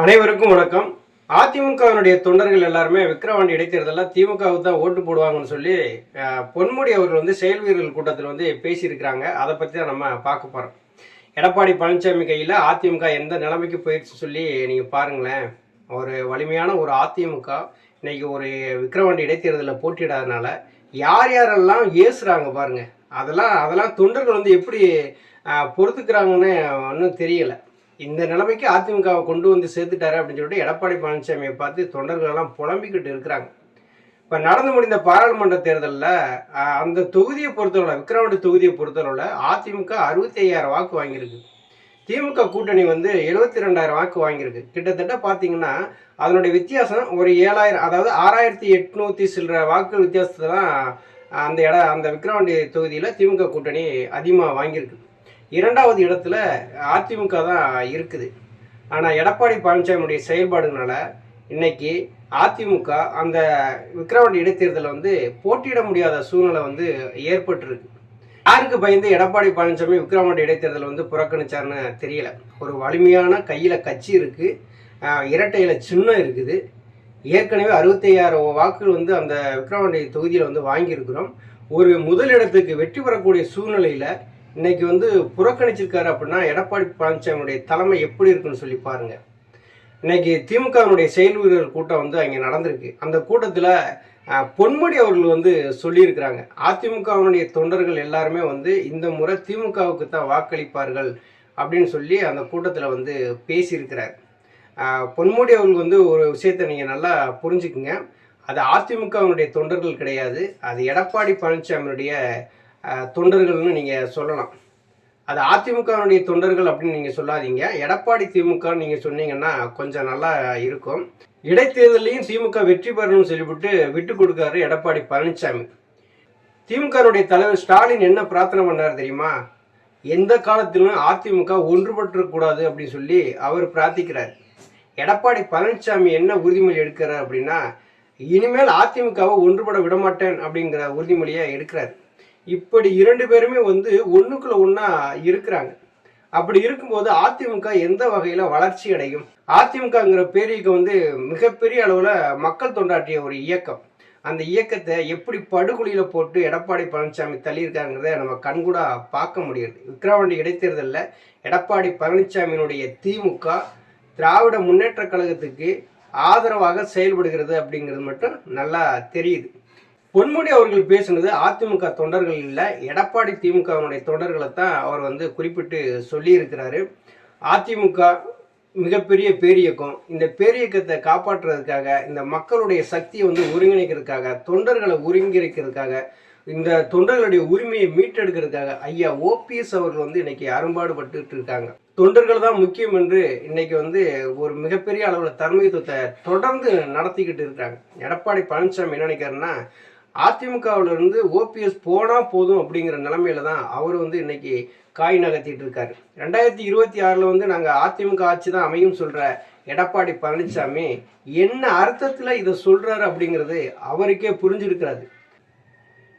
அனைவருக்கும் வணக்கம். அதிமுகவினுடைய தொண்டர்கள் எல்லாருமே விக்கிரவாண்டி இடைத்தேர்தலில் திமுகவுக்கு தான் ஓட்டு போடுவாங்கன்னு சொல்லி பொன்முடி அவர்கள் வந்து செயல் வீரர்கள் கூட்டத்தில் வந்து பேசியிருக்கிறாங்க. அதை பற்றி தான் நம்ம பார்க்க போகிறோம் எடப்பாடி பழனிசாமி கையில் அதிமுக எந்த நிலைமைக்கு போயிடுச்சு சொல்லி நீங்கள் பாருங்களேன். ஒரு வலிமையான ஒரு அதிமுக இன்னைக்கு ஒரு விக்கிரவாண்டி இடைத்தேர்தலில் போட்டியிடாதனால யார் யாரெல்லாம் ஏசுகிறாங்க பாருங்கள் அதெல்லாம் அதெல்லாம் தொண்டர்கள் வந்து எப்படி பொறுத்துக்கிறாங்கன்னு ஒன்றும் தெரியலை. இந்த நிலைமைக்கு அதிமுகவை கொண்டு வந்து சேர்த்துட்டாரு அப்படின்னு சொல்லிட்டு எடப்பாடி பழனிசாமியை பார்த்து தொண்டர்கள் எல்லாம் புலம்பிக்கிட்டு இருக்கிறாங்க. இப்போ நடந்து முடிந்த பாராளுமன்ற தேர்தலில் அந்த தொகுதியை பொறுத்தவரை விக்கிரவாண்டி தொகுதியை பொறுத்தவரை அதிமுக அறுபத்தி ஐயாயிரம் வாக்கு வாங்கியிருக்கு. திமுக கூட்டணி வந்து எழுபத்தி ரெண்டாயிரம் வாக்கு வாங்கியிருக்கு. கிட்டத்தட்ட பார்த்தீங்கன்னா அதனுடைய வித்தியாசம் ஒரு ஏழாயிரம் அதாவது ஆறாயிரத்தி எட்நூற்றி சில்லற வாக்கு வித்தியாசத்தை தான் அந்த இட அந்த விக்கிரவாண்டி தொகுதியில் திமுக கூட்டணி அதிகமாக வாங்கியிருக்கு. இரண்டாவது இடத்துல அதிமுக தான் இருக்குது. ஆனால் எடப்பாடி பழனிசாமியுடைய செயல்பாடுனால இன்னைக்கு அதிமுக அந்த விக்கிரவாண்டி இடைத்தேர்தலில் வந்து போட்டியிட முடியாத சூழ்நிலை வந்து ஏற்பட்டிருக்கு. யாருக்கு பயந்து எடப்பாடி பழனிசாமி விக்கிரவாண்டி இடைத்தேர்தலை வந்து புறக்கணிச்சாருன்னு தெரியல. ஒரு வலிமையான கையில் கட்சி இருக்குது இரட்டையில் சின்னம் இருக்குது. ஏற்கனவே அறுபத்தையாயிரம் வாக்குகள் வந்து அந்த விக்கிரவாண்டி தொகுதியில் வந்து வாங்கியிருக்கிறோம். ஒரு முதலிடத்துக்கு வெற்றி பெறக்கூடிய சூழ்நிலையில் இன்னைக்கு வந்து புறக்கணிச்சிருக்காரு அப்படின்னா எடப்பாடி பழனிசாமியுடைய தலைமை எப்படி இருக்குன்னு சொல்லி பாருங்க. இன்னைக்கு திமுகவினுடைய செயல் வீரர் கூட்டம் வந்து அங்கே நடந்திருக்கு. அந்த கூட்டத்தில் பொன்முடி அவர்கள் வந்து சொல்லியிருக்கிறாங்க. அதிமுகவினுடைய தொண்டர்கள் எல்லாருமே வந்து இந்த முறை திமுகவுக்கு தான் வாக்களிப்பார்கள் அப்படின்னு சொல்லி அந்த கூட்டத்தில் வந்து பேசியிருக்கிறார். பொன்முடி அவர்கள் வந்து ஒரு விஷயத்தை நீங்கள் நல்லா புரிஞ்சுக்குங்க. அது அதிமுகவினுடைய தொண்டர்கள் கிடையாது. அது எடப்பாடி பழனிசாமியுடைய தொண்டர்கள்னு நீங்கள் சொல்லலாம். அது அதிமுகவினுடைய தொண்டர்கள் அப்படின்னு நீங்கள் சொல்லாதீங்க. எடப்பாடி திமுக நீங்கள் சொன்னீங்கன்னா கொஞ்சம் நல்லா இருக்கும். இடைத்தேர்தலையும் திமுக வெற்றி பெறணும்னு சொல்லிவிட்டு விட்டு கொடுக்காரு எடப்பாடி பழனிசாமி திமுகனுடைய தலைவர் ஸ்டாலின் என்ன பிரார்த்தனை பண்ணார் தெரியுமா? எந்த காலத்திலும் அதிமுக ஒன்றுபட்டுறக்கூடாது அப்படின்னு சொல்லி அவர் பிரார்த்திக்கிறார். எடப்பாடி பழனிசாமி என்ன உறுதிமொழி எடுக்கிறார் அப்படின்னா இனிமேல் அதிமுகவை ஒன்றுபட விடமாட்டேன் அப்படிங்கிற உறுதிமொழியை எடுக்கிறார். இப்படி இரண்டு பேருமே வந்து ஒன்றுக்குள்ள ஒன்றா இருக்கிறாங்க. அப்படி இருக்கும்போது அதிமுக எந்த வகையில் வளர்ச்சி அடையும்? அதிமுகங்கிற பேரியக்கம் வந்து மிகப்பெரிய அளவில் மக்கள் தொண்டாற்றிய ஒரு இயக்கம். அந்த இயக்கத்தை எப்படி படுகொலியில் போட்டு எடப்பாடி பழனிசாமி தள்ளியிருக்காங்கிறத நம்ம கண்கூடா பார்க்க முடியுது. விக்கிரவாண்டி இடைத்தேர்தலில் எடப்பாடி பழனிசாமியினுடைய திமுக திராவிட முன்னேற்ற கழகத்துக்கு ஆதரவாக செயல்படுகிறது அப்படிங்கிறது மட்டும் நல்லா தெரியுது. பொன்முடி அவர்கள் பேசினது அதிமுக தொண்டர்கள் இல்லை எடப்பாடி திமுகவினுடைய தொண்டர்களை தான் அவர் வந்து குறிப்பிட்டு சொல்லியிருக்கிறாரு. அதிமுக மிகப்பெரிய பேரியக்கம். இந்த பேரியக்கத்தை காப்பாற்றுறதுக்காக இந்த மக்களுடைய சக்தியை வந்து ஒருங்கிணைக்கிறதுக்காக தொண்டர்களை ஒருங்கிணைக்கிறதுக்காக இந்த தொண்டர்களுடைய உரிமையை மீட்டெடுக்கிறதுக்காக ஐயா ஓபிஎஸ் அவர்கள் வந்து இன்னைக்கு அரும்பாடுபட்டு இருக்காங்க. தொண்டர்கள் தான் முக்கியம் என்று இன்னைக்கு வந்து ஒரு மிகப்பெரிய அளவில் தலைமைத்துவத்தை தொடர்ந்து நடத்திக்கிட்டு இருக்காங்க. எடப்பாடி பழனிசாமி என்ன நினைக்கிறாருன்னா அதிமுகவிலிருந்து ஓபிஎஸ் போனால் போதும் அப்படிங்கிற நிலமையில தான் அவர் வந்து இன்னைக்கு காய் நகர்த்திட்டு இருக்காரு. ரெண்டாயிரத்தி இருபத்தி ஆறில் வந்து நாங்கள் அதிமுக ஆட்சி தான் அமையும் சொல்கிற எடப்பாடி பழனிசாமி என்ன அர்த்தத்தில் இதை சொல்கிறாரு அப்படிங்கிறது அவருக்கே புரிஞ்சிருக்கிறாரு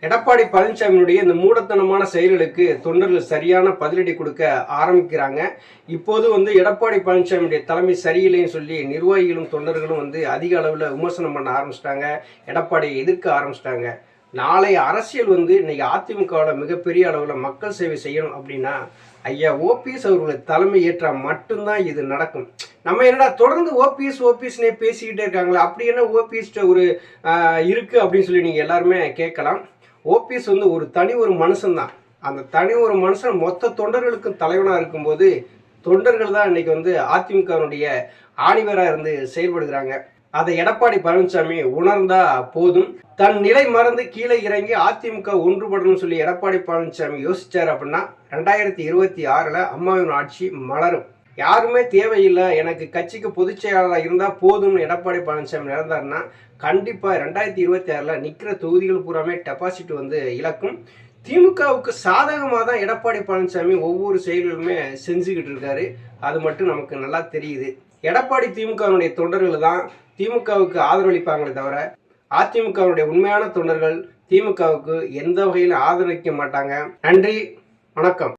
எடப்பாடி பழனிசாமியினுடைய இந்த மூடத்தனமான செயல்களுக்கு தொண்டர்கள் சரியான பதிலடி கொடுக்க ஆரம்பிக்கிறாங்க. இப்போது வந்து எடப்பாடி பழனிசாமியுடைய தலைமை சரியில்லைன்னு சொல்லி நிர்வாகிகளும் தொண்டர்களும் வந்து அதிக அளவில் விமர்சனம் பண்ண ஆரம்பிச்சிட்டாங்க. எடப்பாடியை எதிர்க்க ஆரம்பிச்சிட்டாங்க. நாளை அரசியல் வந்து இன்னைக்கு அதிமுகவில் மிகப்பெரிய அளவில் மக்கள் சேவை செய்யணும் அப்படின்னா ஐயா ஓபிஎஸ் அவர்களை தலைமை ஏற்றால் மட்டும்தான் இது நடக்கும். நம்ம என்னடா தொடர்ந்து ஓபிஎஸ் ஓபிஎஸ்னே பேசிக்கிட்டே இருக்காங்களா அப்படி என்ன ஓபிஎஸ்ட ஒரு இருக்குது அப்படின்னு சொல்லி நீங்கள் எல்லாருமே கேட்கலாம். ஓபிஎஸ் வந்து ஒரு தனி ஒரு மனுஷன்தான். அந்த தனி ஒரு மனுஷன் மொத்த தொண்டர்களுக்கும் தலைவனாக இருக்கும்போது தொண்டர்கள் தான் இன்னைக்கு வந்து அதிமுகவினுடைய ஆணிவராக இருந்து செயல்படுகிறாங்க. அதை எடப்பாடி பழனிசாமி உணர்ந்தா போதும். தன் நிலை மறந்து கீழே இறங்கி அதிமுக ஒன்றுபடணும்னு சொல்லி எடப்பாடி பழனிசாமி யோசிச்சார் அப்படின்னா ரெண்டாயிரத்தி இருபத்தி ஆறில் அம்மாவின் ஆட்சி மலரும். யாருமே தேவையில்லை. எனக்கு கட்சிக்கு பொதுச் செயலாளராக இருந்தால் போதும்னு எடப்பாடி பழனிசாமி நடந்தாருன்னா கண்டிப்பாக ரெண்டாயிரத்தி இருபத்தி ஆறில் நிற்கிற தொகுதிகள் பூராமே டெபாசிட் வந்து இழக்கும். திமுகவுக்கு சாதகமாக தான் எடப்பாடி பழனிசாமி ஒவ்வொரு செயல்களுமே செஞ்சுக்கிட்டு இருக்காரு. அது மட்டும் நமக்கு நல்லா தெரியுது. எடப்பாடி திமுகவினுடைய தொண்டர்கள் தான் திமுகவுக்கு ஆதரவளிப்பாங்களே தவிர அதிமுகவினுடைய உண்மையான தொண்டர்கள் திமுகவுக்கு எந்த வகையில் ஆதரவிக்க மாட்டாங்க. நன்றி வணக்கம்.